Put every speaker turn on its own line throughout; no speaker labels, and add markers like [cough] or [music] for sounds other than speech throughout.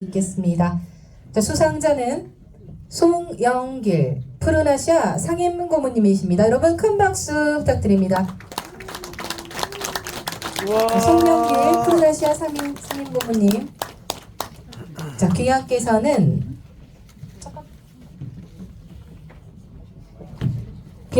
있겠습니다. 자, 수상자는 송영길 푸른아시아 상임 고모님이십니다. 여러분 큰 박수 부탁드립니다. 자, 송영길 푸른아시아 상임, 상임 고모님. 자, 귀하께서는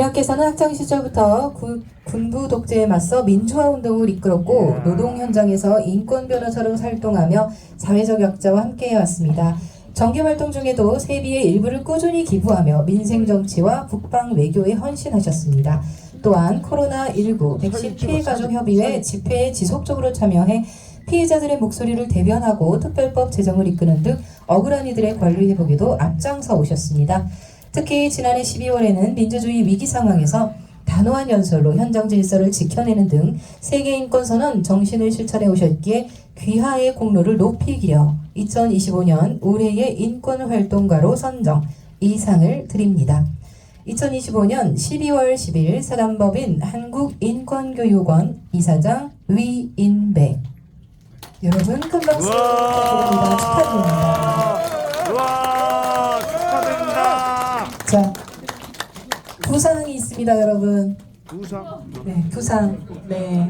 귀하께서는 학창 시절부터 구- 군부 독재에 맞서 민주화 운동을 이끌었고 노동 현장에서 인권 변호사로 활동하며 사회적 약자와 함께해 왔습니다. 정기 활동 중에도 세비의 일부를 꾸준히 기부하며 민생 정치와 국방 외교에 헌신하셨습니다. 또한 코로나19 백신 피해 가족 협의회 집회에 지속적으로 참여해 피해자들의 목소리를 대변하고 특별법 제정을 이끄는 등 억울한 이들의 권리 회복에도 앞장서 오셨습니다. 특히 지난해 12월에는 민주주의 위기 상황에서 단호한 연설로 현장 질서를 지켜내는 등 세계 인권 선언 정신을 실천해 오셨기에 귀하의 공로를 높이 기려 2025년 올해의 인권 활동가로 선정 이 상을 드립니다. 2025년 12월 10일 사단법인 한국인권교육원 이사장 위인배 여러분 큰 박수 부탁드립니다. 축하드립니다. 자 부상이 있습니다 여러분.
부상?
네 부상. 네,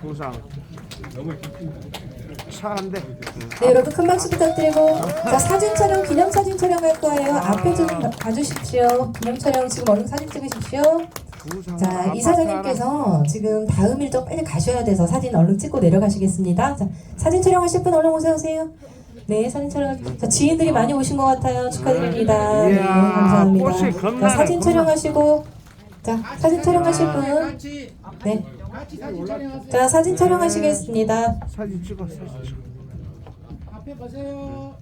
부상. 차한대.
네 여러분 큰 박수 부탁드리고 자 사진 촬영 기념 사진 촬영할 거예요. 앞에 좀 봐주십시오. 기념 촬영 지금 얼른 사진 찍으십시오. 자 이사장님께서 지금 다음 일정 빨리 가셔야 돼서 사진 얼른 찍고 내려가시겠습니다. 자 사진 촬영하실 분 얼른 오세요 오세요 네 사진 촬영 자 지인들이 많이 오신 것 같아요 축하드립니다 네
이야,
감사합니다 자 사진. 촬영하시고 자 사진 촬영하실 분네
사진 촬영하세요.
자 사진 촬영하시겠습니다
사진 찍어 사진 찍어.
앞에 보세요.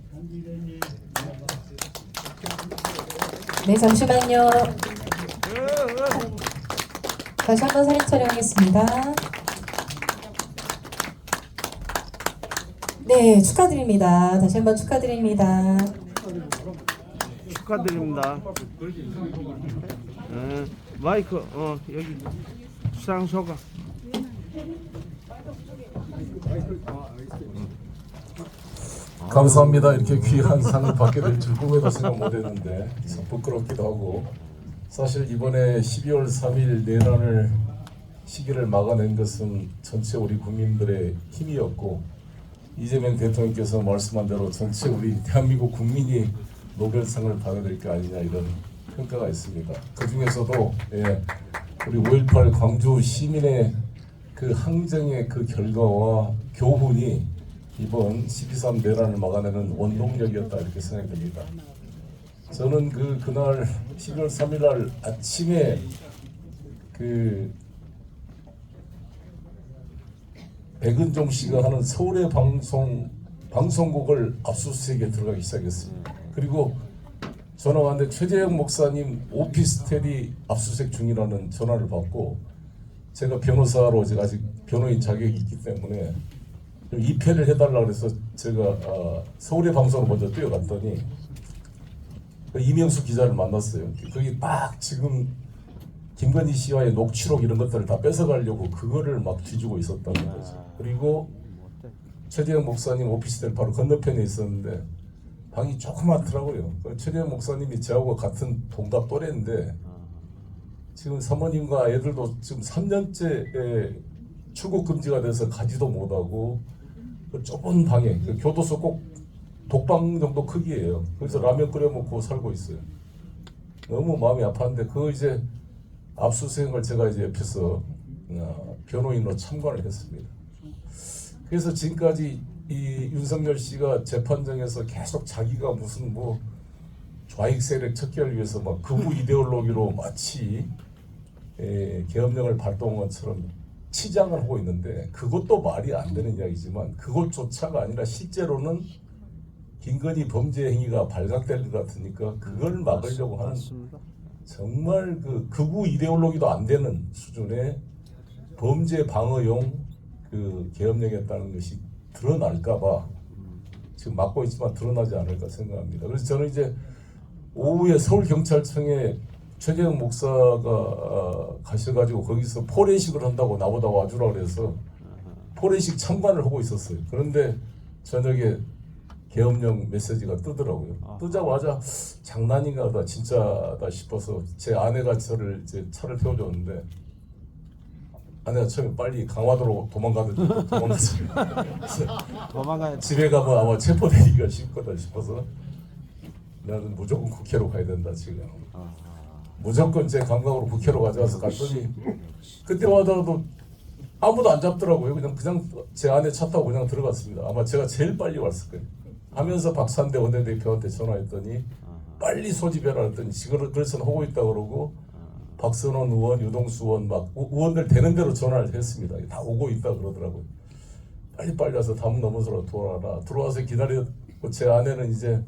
네 잠시만요 다시 한번 사진 촬영하겠습니다 네 축하드립니다 다시 한번 축하드립니다
축하드립니다. 예, 마이크 어 여기 수상 소감.
감사합니다. 이렇게 귀한 상을 받게 될 줄 꿈에도 생각 못했는데 참 부끄럽기도 하고 사실 이번에 12월 3일 내란을 시기를 막아낸 것은 전체 우리 국민들의 힘이었고 이재명 대통령께서 말씀한 대로 전체 우리 대한민국 국민이 노벨상을 받아야 될 게 아니냐 이런 평가가 있습니다. 그 중에서도 예, 우리 5.18 광주 시민의 그 항쟁의 그 결과와 교훈이 이번 12.3 내란을 막아내는 원동력이었다 이렇게 생각됩니다. 저는 그 그날 12월 3일 날 아침에 그 백은종 씨가 하는 서울의 방송 방송국을 압수수색에 들어가기 시작했습니다. 그리고 전화 왔는데 최재형 목사님 오피스텔이 압수수색 중이라는 전화를 받고 제가 변호사로 제가 아직 변호인 자격이 있기 때문에 좀 입회를 해달라 그래서 제가 아, 서울의 방송을 먼저 뛰어갔더니 그 이명수 기자를 만났어요. 거기 딱 지금 김건희 씨와의 녹취록 이런 것들을 다 뺏어가려고 그거를 막 뒤지고 있었다는 거죠. 그리고 최재형 목사님 오피스텔 바로 건너편에 있었는데 방이 조그맣더라고요. 그 최재형 목사님이 저하고 같은 동갑 또래인데 지금 사모님과 애들도 지금 3년째 출국 금지가 돼서 가지도 못하고 그 좁은 방에 그 교도소 꼭 독방 정도 크기예요. 그래서 라면 끓여 먹고 살고 있어요. 너무 마음이 아팠는데 그 이제 압수수색을 제가 이제 옆에서 어, 변호인으로 참관을 했습니다. 그래서 지금까지 이 윤석열 씨가 재판정에서 계속 자기가 무슨 뭐 좌익 세력 척결을 위해서 막 극우 이데올로기로 마치 에, 계엄령을 발동한 것처럼 치장을 하고 있는데 그것도 말이 안 되는 이야기지만 그것조차가 아니라 실제로는 김건희 범죄 행위가 발각될 것 같으니까 그걸 막으려고 하는. 정말 그 극우 이데올로기도 안 되는 수준의 범죄 방어용 그 계엄령이었다는 것이 드러날까봐 지금 막고 있지만 드러나지 않을까 생각합니다. 그래서 저는 이제 오후에 서울 경찰청에 최재형 목사가 어, 가셔가지고 거기서 포렌식을 한다고 나보다 와주라 그래서 포렌식 참관을 하고 있었어요. 그런데 저녁에 계엄령 메시지가 뜨더라고요. 뜨자마자 장난인가 하다 진짜다 싶어서 제 아내가 저를 이제 차를 태워줬는데 아내가 처음에 빨리 강화도로 도망가는 도망갔어요. [laughs]
도망가야
집에 가면 아마 체포되기가 쉽 거다 싶어서 나는 무조건 국회로 가야 된다 지금. 무조건 제 감각으로 국회로 가져와서 갔더니 그때마다도 아무도 안 잡더라고요. 그냥 그냥 제 안에 차 타고 그냥 들어갔습니다. 아마 제가 제일 빨리 왔을 거예요 하면서 박산대 원내대표한테 전화했더니 빨리 소집해라 했더니 지금 그래서 하고 있다 그러고 박선원 의원, 유동수 의원 막 의- 의원들 되는 대로 전화를 했습니다. 다 오고 있다 그러더라고요. 빨리 빨리 와서 담 넘어서라 돌아라. 들어와서 기다렸고 제 아내는 이제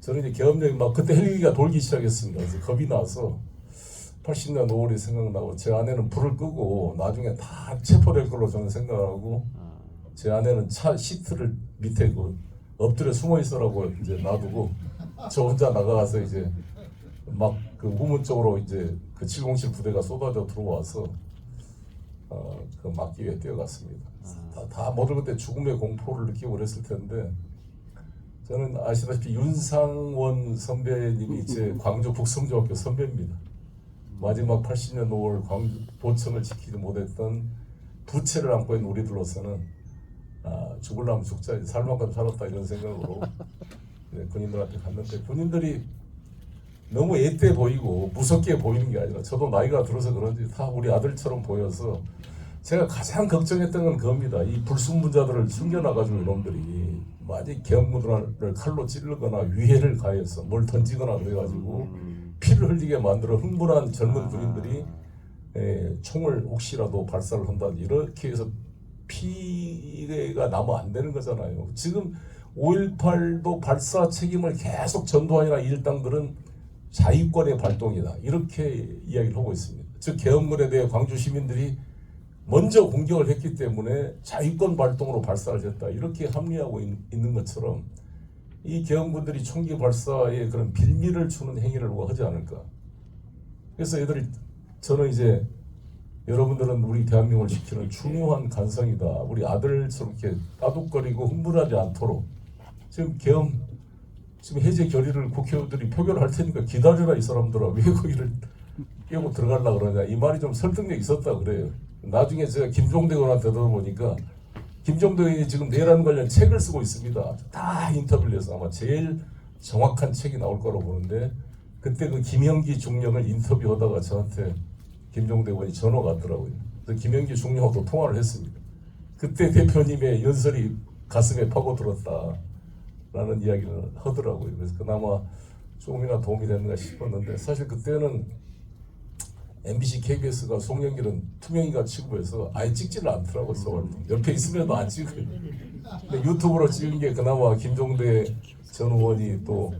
저는 이제 계엄령이 막 그때 헬기가 돌기 시작했습니다. 그래서 겁이 나서 80년 5월이 생각나고 제 아내는 불을 끄고 나중에 다 체포될 걸로 저는 생각하고 제 아내는 차 시트를 밑에 그 엎드려 숨어 있으라고 이제 놔두고 저 혼자 나가서 이제 막 그 후문 쪽으로 이제 그 707 부대가 쏟아져 들어와서 어그 막기 위해 뛰어갔습니다. 다, 다 모두 그때 죽음의 공포를 느끼고 그랬을 텐데 저는 아시다시피 윤상원 선배님이 제 광주 북성중학교 선배입니다. 마지막 80년 5월 광주 도청을 지키지 못했던 부채를 안고 있는 우리들로서는 아, 죽을라면 죽자 살 만큼 살았다 이런 생각으로 [laughs] 네, 군인들한테 갔는데 군인들이 너무 애때 보이고 무섭게 보이는 게 아니라 저도 나이가 들어서 그런지 다 우리 아들처럼 보여서 제가 가장 걱정했던 건 그겁니다. 이 불순분자들을 숨겨놔가지고 이놈들이 많이 계엄군을 칼로 찌르거나 위해를 가해서 뭘 던지거나 그래가지고 피를 흘리게 만들어 흥분한 젊은 군인들이 에, 총을 혹시라도 발사를 한다 이렇게 해서 피해가 나면 안 되는 거잖아요. 지금 5.18도 발사 책임을 계속 전두환이나 일당들은 자위권의 발동이다 이렇게 이야기를 하고 있습니다. 즉 계엄군에 대해 광주 시민들이 먼저 공격을 했기 때문에 자위권 발동으로 발사를 했다 이렇게 합리하고 있, 는 것처럼 이 계엄군들이 총기 발사에 그런 빌미를 주는 행위를 하지 않을까 그래서 얘들이 저는 이제 여러분들은 우리 대한민국을 지키는 중요한 간성이다 우리 아들처럼 이렇게 따둑거리고 흥분하지 않도록 지금 계엄 지금 해제 결의를 국회의원들이 표결할 테니까 기다려라 이 사람들아 왜 거기를 깨고 들어가려 그러냐 이 말이 좀 설득력 있었다 그래요. 나중에 제가 김종대 의원한테 들어보니까 김종대 의원이 지금 내란 관련 책을 쓰고 있습니다. 다 인터뷰를 해서 아마 제일 정확한 책이 나올 거라고 보는데 그때 그 김형기 중령을 인터뷰하다가 저한테 김종대 의원이 전화가 왔더라고요. 그래서 김형기 중령하고 통화를 했습니다. 그때 대표님의 연설이 가슴에 파고들었다. 라는 이야기를 하더라고요. 그래서 그나마 조금이나 도움이 됐는가 싶었는데 사실 그때는 MBC, KBS가 송영길은 투명이가 취급해서 아예 찍지를 않더라고요. 저걸. 옆에 있으면도 안 찍어요. 근데 유튜브로 찍은 게 그나마 김종대 전 의원이 또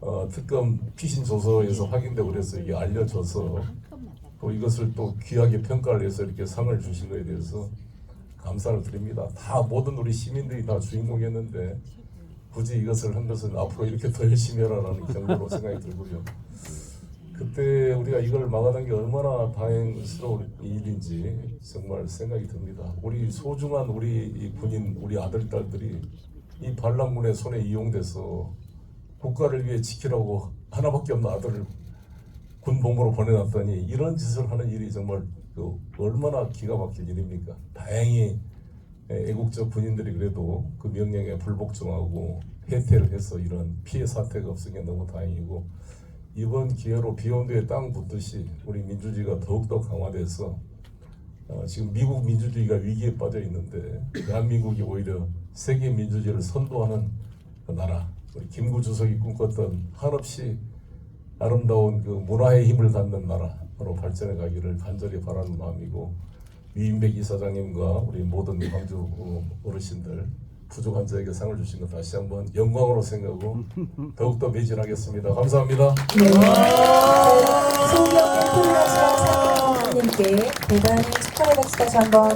어, 특검 피신 조서에서 확인되고 그래서 이게 알려져서 또 이것을 또 귀하게 평가를 해서 이렇게 상을 주신 거에 대해서 감사를 드립니다. 다 모든 우리 시민들이 다 주인공이었는데 굳이 이것을 한 것은 앞으로 이렇게 더 열심히 해라라는 경고로 생각이 들고요. 그때 우리가 이걸 막아낸 게 얼마나 다행스러운 일인지 정말 생각이 듭니다. 우리 소중한 우리 이 군인, 우리 아들, 딸들이 이 반란군의 손에 이용돼서 국가를 위해 지키라고 하나밖에 없는 아들을 군복무로 보내놨더니 이런 짓을 하는 일이 정말 그 얼마나 기가 막힐 일입니까? 다행히 예, 애국적 군인들이 그래도 그 명령에 불복종하고 해태를 해서 이런 피해 사태가 없은 게 너무 다행이고 이번 기회로 비욘드에 땅 붙듯이 우리 민주주의가 더욱더 강화돼서 어, 지금 미국 민주주의가 위기에 빠져 있는데 대한민국이 오히려 세계 민주주의를 선도하는 그 나라 우리 김구 주석이 꿈꿨던 한없이 아름다운 그 문화의 힘을 갖는 나라로 발전해 가기를 간절히 바라는 마음이고 위인백 이사장님과 우리 모든 광주 어, 어르신들 부족한 저에게 상을 주신 것 다시 한번 영광으로 생각하고 더욱더 매진하겠습니다. 감사합니다.
네. 소경의 폴라시랑 사모님께 대단히 축하의 박수 다시 한번